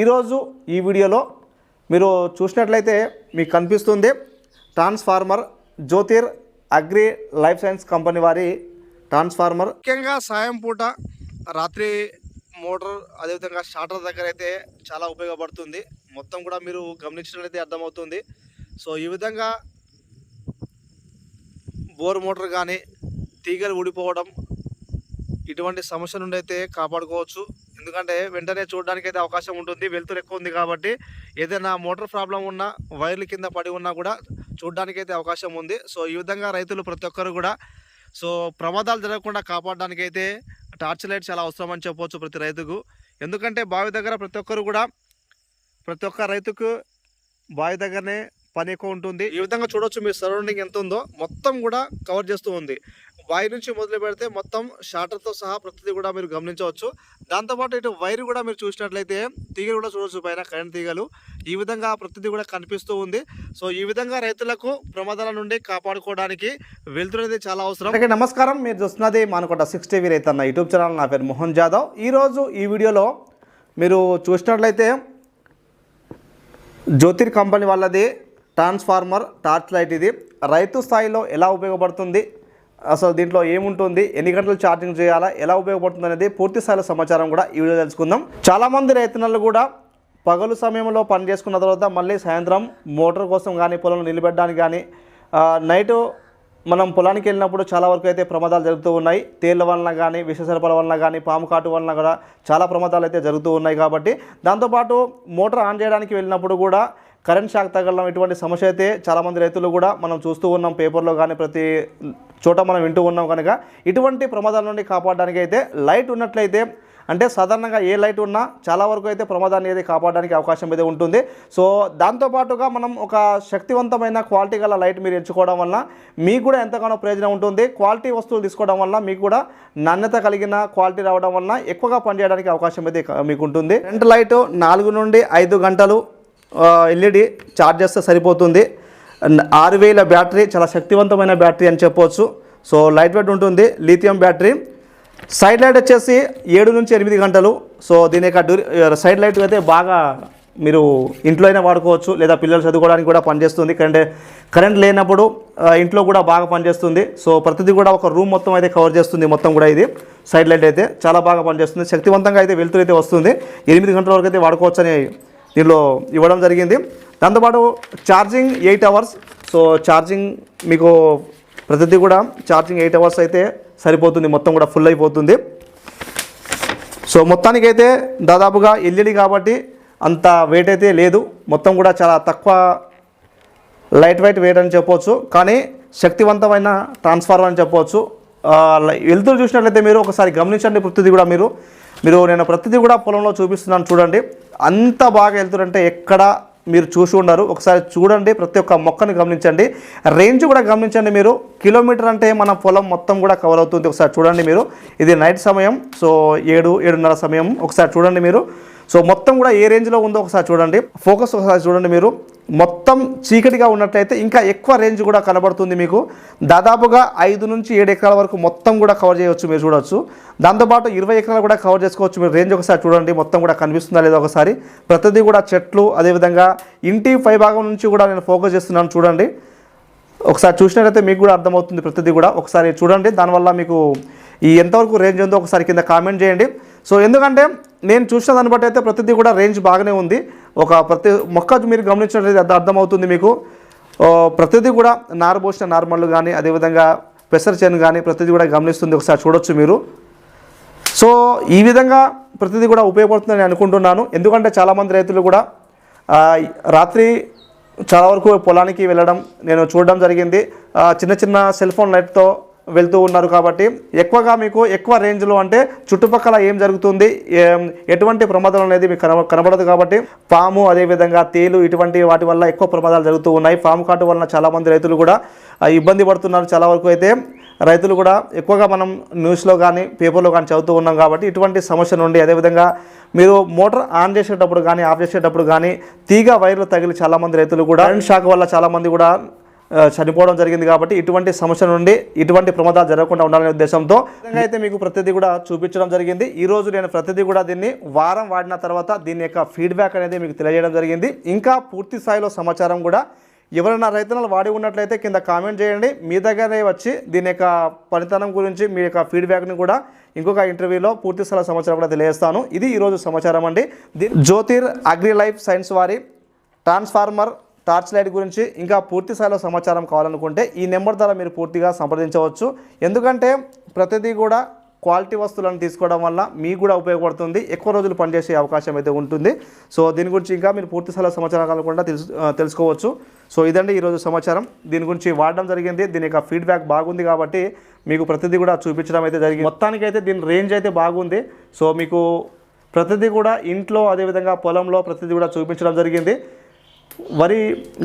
ఈరోజు ఈ వీడియోలో మీరు చూసినట్లయితే మీకు కనిపిస్తుంది transformer Jyotir agri life science company వారి ట్రాన్స్ఫార్మర్. ముఖ్యంగా సాయం పూట రాత్రి మోటార్ అదేవిధంగా షార్టర్ దగ్గర అయితే చాలా ఉపయోగపడుతుంది. మొత్తం కూడా మీరు గమనించినట్లయితే అర్థమవుతుంది. సో ఈ విధంగా బోర్ మోటార్ కానీ తీగలు ఊడిపోవడం ఇటువంటి సమస్య నుండి అయితే కాపాడుకోవచ్చు. ఎందుకంటే వెంటనే చూడడానికి అయితే అవకాశం ఉంటుంది. వెలుతురు ఎక్కువ ఉంది కాబట్టి ఏదైనా మోటార్ ప్రాబ్లం ఉన్నా వైర్లు కింద పడి ఉన్నా కూడా చూడడానికి అయితే అవకాశం ఉంది. సో ఈ విధంగా రైతులు ప్రతి ఒక్కరు కూడా సో ప్రమాదాలు జరగకుండా కాపాడడానికి అయితే టార్చ్ లైట్ చాలా అవసరం అని చెప్పవచ్చు ప్రతి రైతుకు. ఎందుకంటే బావి దగ్గర ప్రతి ఒక్కరు కూడా ప్రతి ఒక్క రైతుకు బావి దగ్గరనే పని ఎక్కువ ఉంటుంది. ఈ విధంగా చూడొచ్చు మీ సరౌండింగ్ ఎంత ఉందో. మొత్తం కూడా కవర్ చేస్తూ ఉంది. వైర్ నుంచి మొదలు పెడితే మొత్తం షార్టర్తో సహా ప్రతిదీ కూడా మీరు గమనించవచ్చు. దాంతోపాటు ఇటు వైర్ కూడా మీరు చూసినట్లయితే తీగలు కూడా చూడవచ్చు పైన కరెంట్ తీగలు. ఈ విధంగా ప్రతిదీ కూడా కనిపిస్తూ ఉంది. సో ఈ విధంగా రైతులకు ప్రమాదాల నుండి కాపాడుకోవడానికి వెళ్తున్నది చాలా అవసరం. నమస్కారం. మీరు చూస్తున్నది మానకొండ సిక్స్ టీవీ రైతన్న యూట్యూబ్ ఛానల్. నా పేరు మోహన్ జాదవ్. ఈరోజు ఈ వీడియోలో మీరు చూసినట్లయితే జ్యోతిర్ కంపెనీ వాళ్ళది ట్రాన్స్ఫార్మర్ టార్చ్ లైట్ ఇది. రైతు స్థాయిలో ఎలా ఉపయోగపడుతుంది? అసలు దీంట్లో ఏముంటుంది? ఎన్ని గంటలు ఛార్జింగ్ చేయాలా? ఎలా ఉపయోగపడుతుంది అనేది పూర్తి స్థాయిలో సమాచారం కూడా ఈ వీడియో తెలుసుకుందాం. చాలామంది రైతన్నలు కూడా పగలు సమయంలో పని చేసుకున్న తర్వాత మళ్ళీ సాయంత్రం మోటార్ కోసం కానీ పొలంలో నిలబెట్టడానికి కానీ నైటు మనం పొలానికి వెళ్ళినప్పుడు చాలా వరకు అయితే ప్రమాదాలు జరుగుతూ ఉన్నాయి. తేళ్ళ వలన కానీ విషసర్పాల వలన కానీ పాము కాటు వలన కూడా చాలా ప్రమాదాలు అయితే జరుగుతూ ఉన్నాయి కాబట్టి దాంతోపాటు మోటార్ ఆన్ చేయడానికి వెళ్ళినప్పుడు కూడా కరెంట్ షాక్ తగలడం ఇటువంటి సమస్య అయితే చాలామంది రైతులు కూడా మనం చూస్తూ ఉన్నాం పేపర్లో కానీ ప్రతి చోట మనం వింటూ ఉన్నాం కనుక ఇటువంటి ప్రమాదాల నుండి కాపాడడానికి అయితే లైట్ ఉన్నట్లయితే అంటే సాధారణంగా ఏ లైట్ ఉన్నా చాలా వరకు అయితే ప్రమాదాన్ని అయితే కాపాడడానికి అవకాశం అయితే ఉంటుంది. సో దాంతోపాటుగా మనం ఒక శక్తివంతమైన క్వాలిటీ గల లైట్ మీరు ఎంచుకోవడం వల్ల మీకు కూడా ఎంతగానో ప్రయోజనం ఉంటుంది. క్వాలిటీ వస్తువులు తీసుకోవడం వల్ల మీకు కూడా నాణ్యత కలిగిన క్వాలిటీ రావడం వల్ల ఎక్కువగా పనిచేయడానికి అవకాశం అయితే మీకు ఉంటుంది. ఫ్రంట్ లైట్ నాలుగు నుండి ఐదు గంటలు ఎల్ఈడి ఛార్జ్ చేస్తే సరిపోతుంది. ఆరు వేల బ్యాటరీ చాలా శక్తివంతమైన బ్యాటరీ అని చెప్పవచ్చు సో లైట్ వెయిట్ ఉంటుంది లిథియం బ్యాటరీ. సైడ్ లైట్ వచ్చేసి ఏడు నుంచి ఎనిమిది గంటలు. సో దీని యొక్క డ్యూరి సైడ్ లైట్ అయితే బాగా మీరు ఇంట్లో అయినా వాడుకోవచ్చు లేదా పిల్లలు చదువుకోవడానికి కూడా పనిచేస్తుంది. కరెంట్ కరెంట్ లేనప్పుడు ఇంట్లో కూడా బాగా పనిచేస్తుంది. సో ప్రతిదీ కూడా ఒక రూమ్ మొత్తం అయితే కవర్ చేస్తుంది మొత్తం కూడా ఇది. సైడ్ లైట్ అయితే చాలా బాగా పనిచేస్తుంది. శక్తివంతంగా అయితే వెలుతురు అయితే వస్తుంది. ఎనిమిది గంటల వరకు అయితే వాడుకోవచ్చు అని దీనిలో ఇవ్వడం జరిగింది. దాంతోపాటు charging eight hours so charging మీకు ప్రతిదీ కూడా ఛార్జింగ్ ఎయిట్ అవర్స్ అయితే సరిపోతుంది. మొత్తం కూడా ఫుల్ అయిపోతుంది. సో మొత్తానికైతే దాదాపుగా ఎల్ఈడి కాబట్టి అంత వెయిట్ అయితే లేదు. మొత్తం కూడా చాలా తక్కువ లైట్ వెయిట్ వెయిట్ అని చెప్పవచ్చు కానీ శక్తివంతమైన ట్రాన్స్ఫార్మర్ అని చెప్పవచ్చు వెళ్తూ చూసినట్లయితే మీరు ఒకసారి గమనించండి ప్రతిదీ కూడా మీరు. మీరు నేను ప్రతిదీ కూడా పొలంలో చూపిస్తున్నాను చూడండి. అంత బాగా వెళ్తురంటే ఎక్కడ మీరు చూసి ఉండరు ఒకసారి చూడండి ప్రతి ఒక్క మొక్కని గమనించండి. రేంజ్ కూడా గమనించండి మీరు. కిలోమీటర్ అంటే మన పొలం మొత్తం కూడా కవర్ అవుతుంది. ఒకసారి చూడండి మీరు. ఇది నైట్ సమయం. సో ఏడు ఏడున్నర సమయం. ఒకసారి చూడండి మీరు. సో మొత్తం కూడా ఏ రేంజ్లో ఉందో ఒకసారి చూడండి. ఫోకస్ ఒకసారి చూడండి మీరు. మొత్తం చీకటిగా ఉన్నట్లయితే ఇంకా ఎక్కువ రేంజ్ కూడా కనబడుతుంది మీకు. దాదాపుగా ఐదు నుంచి ఏడు ఎకరాల వరకు మొత్తం కూడా కవర్ చేయవచ్చు మీరు చూడవచ్చు. దాంతోపాటు ఇరవై ఎకరాలు కూడా కవర్ చేసుకోవచ్చు మీరు. రేంజ్ ఒకసారి చూడండి. మొత్తం కూడా కనిపిస్తుందా లేదా ఒకసారి. ప్రతిదీ కూడా చెట్లు అదేవిధంగా ఇంటి పై భాగం నుంచి కూడా నేను ఫోకస్ చేస్తున్నాను చూడండి. ఒకసారి చూసినట్లయితే మీకు కూడా అర్థమవుతుంది ప్రతిదీ కూడా. ఒకసారి చూడండి దానివల్ల మీకు ఈ ఎంతవరకు రేంజ్ ఉందో ఒకసారి కింద కామెంట్ చేయండి. సో ఎందుకంటే నేను చూసిన దాన్ని బట్టి అయితే ప్రతిదీ కూడా రేంజ్ బాగానే ఉంది. ఒక ప్రతి మొక్క మీరు గమనించినట్లయితే అది అర్థమవుతుంది మీకు. ప్రతిదీ కూడా నారు పోసిన నార్మల్ కానీ అదేవిధంగా పెసర్ చేను కానీ ప్రతిదీ కూడా గమనిస్తుంది. ఒకసారి చూడొచ్చు మీరు. సో ఈ విధంగా ప్రతిదీ కూడా ఉపయోగపడుతుందని అనుకుంటున్నాను. ఎందుకంటే చాలామంది రైతులు కూడా రాత్రి చాలా వరకు పొలానికి వెళ్ళడం నేను చూడడం జరిగింది. చిన్న చిన్న సెల్ ఫోన్ లైట్తో వెళ్తూ ఉన్నారు కాబట్టి ఎక్కువగా మీకు ఎక్కువ రేంజ్లో అంటే చుట్టుపక్కల ఏం జరుగుతుంది ఏం- ఎటువంటి ప్రమాదాలు అనేది మీకు కనబ కనబడదు కాబట్టి పాము అదేవిధంగా తేలు ఇటువంటి వాటి వల్ల ఎక్కువ ప్రమాదాలు జరుగుతూ ఉన్నాయి. పాము కాటు వలన చాలామంది రైతులు కూడా ఇబ్బంది పడుతున్నారు చాలా వరకు అయితే. రైతులు కూడా ఎక్కువగా మనం న్యూస్లో కానీ పేపర్లో కానీ చదువుతూ ఉన్నాం కాబట్టి ఇటువంటి సమస్య నుండి అదేవిధంగా మీరు మోటార్ ఆన్ చేసేటప్పుడు కానీ ఆఫ్ చేసేటప్పుడు కానీ తీగ వైర్లు తగిలి చాలామంది రైతులు కూడా కరెంట్ షాక్ వల్ల చాలామంది కూడా చనిపోవడం జరిగింది కాబట్టి ఇటువంటి సమస్య నుండి ఇటువంటి ప్రమాదాలు జరగకుండా ఉండాలనే ఉద్దేశంతో అయితే మీకు ప్రతిదీ కూడా చూపించడం జరిగింది. ఈ రోజు నేను ప్రతిదీ కూడా దీన్ని వారం వాడిన తర్వాత దీని యొక్క ఫీడ్బ్యాక్ అనేది మీకు తెలియజేయడం జరిగింది. ఇంకా పూర్తి స్థాయిలో సమాచారం కూడా ఎవరైనా రైతన్నలు వాడి ఉన్నట్లయితే కింద కామెంట్ చేయండి. మీ దగ్గరే వచ్చి దీని యొక్క ఫలితానం గురించి మీ యొక్క ఫీడ్బ్యాక్ని కూడా ఇంకొక ఇంటర్వ్యూలో పూర్తి స్థల సమాచారం కూడా తెలియజేస్తాను. ఇది ఈరోజు సమాచారం అండి. దీని జ్యోతిర్ అగ్రి లైఫ్ సైన్స్ వారి ట్రాన్స్ఫార్మర్ టార్చ్ లైట్ గురించి ఇంకా పూర్తి స్థాయిలో సమాచారం కావాలనుకుంటే ఈ నెంబర్ ద్వారా మీరు పూర్తిగా సంప్రదించవచ్చు. ఎందుకంటే ప్రతిదీ కూడా క్వాలిటీ వస్తువులను తీసుకోవడం వల్ల మీకు కూడా ఉపయోగపడుతుంది. ఎక్కువ రోజులు పనిచేసే అవకాశం అయితే ఉంటుంది. సో దీని గురించి ఇంకా మీరు పూర్తి స్థాయిలో సమాచారాలు కూడా తెలుసు తెలుసుకోవచ్చు. సో ఇదండి ఈరోజు సమాచారం. దీని గురించి వాడడం జరిగింది. దీని యొక్క ఫీడ్బ్యాక్ బాగుంది కాబట్టి మీకు ప్రతిదీ కూడా చూపించడం అయితే జరిగింది. మొత్తానికి అయితే దీని రేంజ్ అయితే బాగుంది. సో మీకు ప్రతిదీ కూడా ఇంట్లో అదేవిధంగా పొలంలో ప్రతిదీ కూడా చూపించడం జరిగింది. వరి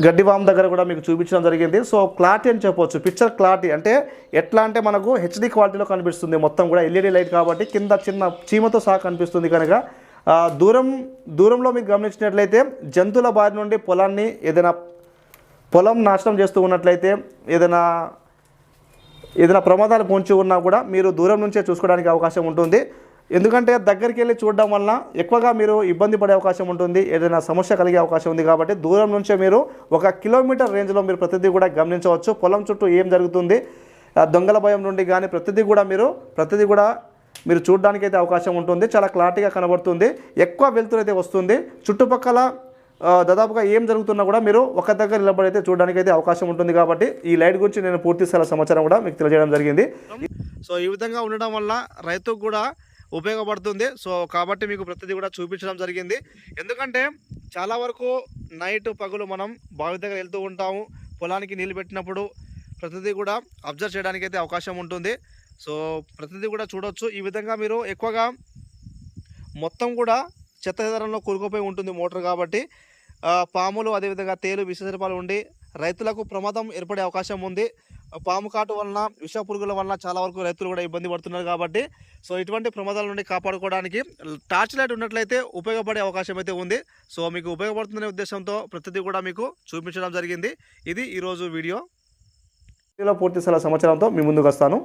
గడ్డి వామ్ దగ్గర కూడా మీకు చూపించడం జరిగింది. సో క్లారిటీ అని చెప్పొచ్చు. Picture clarity. అంటే ఎట్లా అంటే మనకు హెచ్డి క్వాలిటీలో కనిపిస్తుంది మొత్తం కూడా. ఎల్ఈడి లైట్ కాబట్టి కింద చిన్న చీమతో సహా కనిపిస్తుంది కనుక. దూరం దూరంలో మీకు గమనించినట్లయితే జంతువుల బారి నుండి పొలాన్ని ఏదైనా పొలం నాశనం చేస్తూ ఉన్నట్లయితే ఏదైనా ఏదైనా ప్రమాదాలు పొంచి ఉన్నా కూడా మీరు దూరం నుంచే చూసుకోవడానికి అవకాశం ఉంటుంది. ఎందుకంటే దగ్గరికి వెళ్ళి చూడడం వలన ఎక్కువగా మీరు ఇబ్బంది పడే అవకాశం ఉంటుంది ఏదైనా సమస్య కలిగే అవకాశం ఉంది కాబట్టి దూరం నుంచే మీరు ఒక కిలోమీటర్ రేంజ్లో మీరు ప్రతిదీ కూడా గమనించవచ్చు. పొలం చుట్టూ ఏం జరుగుతుంది? దొంగల భయం నుండి కానీ ప్రతిదీ కూడా మీరు ప్రతిదీ కూడా మీరు చూడడానికి అయితే అవకాశం ఉంటుంది. చాలా క్లారిటీగా కనబడుతుంది. ఎక్కువ వెలుతురు అయితే వస్తుంది. చుట్టుపక్కల దాదాపుగా ఏం జరుగుతున్నా కూడా మీరు ఒక దగ్గర నిలబడి చూడడానికి అయితే అవకాశం ఉంటుంది కాబట్టి ఈ లైట్ గురించి నేను పూర్తి స్థాయి సమాచారం కూడా మీకు తెలియజేయడం జరిగింది. సో ఈ విధంగా ఉండడం వల్ల రైతుకు కూడా ఉపయోగపడుతుంది. సో కాబట్టి మీకు ప్రతిదీ కూడా చూపించడం జరిగింది. ఎందుకంటే చాలా వరకు నైట్ పగులు మనం బావి దగ్గర వెళ్తూ ఉంటాము. పొలానికి నీళ్ళు పెట్టినప్పుడు ప్రతిదీ కూడా అబ్జర్వ్ చేయడానికి అయితే అవకాశం ఉంటుంది. సో ప్రతిదీ కూడా చూడొచ్చు. ఈ విధంగా మీరు ఎక్కువగా మొత్తం కూడా చెత్త చెదరంలో కూరుకుపోయి ఉంటుంది మోటార్ కాబట్టి పాములు అదేవిధంగా తేలు విషసర్పాలు ఉండి రైతులకు ప్రమాదం ఏర్పడే అవకాశం ఉంది. పాము కాటు వలన విష పురుగుల వలన చాలా వరకు రైతులు కూడా ఇబ్బంది పడుతున్నారు కాబట్టి సో ఇటువంటి ప్రమాదాల నుండి కాపాడుకోవడానికి టార్చ్ లైట్ ఉన్నట్లయితే ఉపయోగపడే అవకాశం అయితే ఉంది. సో మీకు ఉపయోగపడుతుందనే ఉద్దేశంతో ప్రతిదీ కూడా మీకు చూపించడం జరిగింది. ఇది ఈరోజు వీడియో. పూర్తి స్థాయి సమాచారంతో మీ ముందుకు వస్తాను.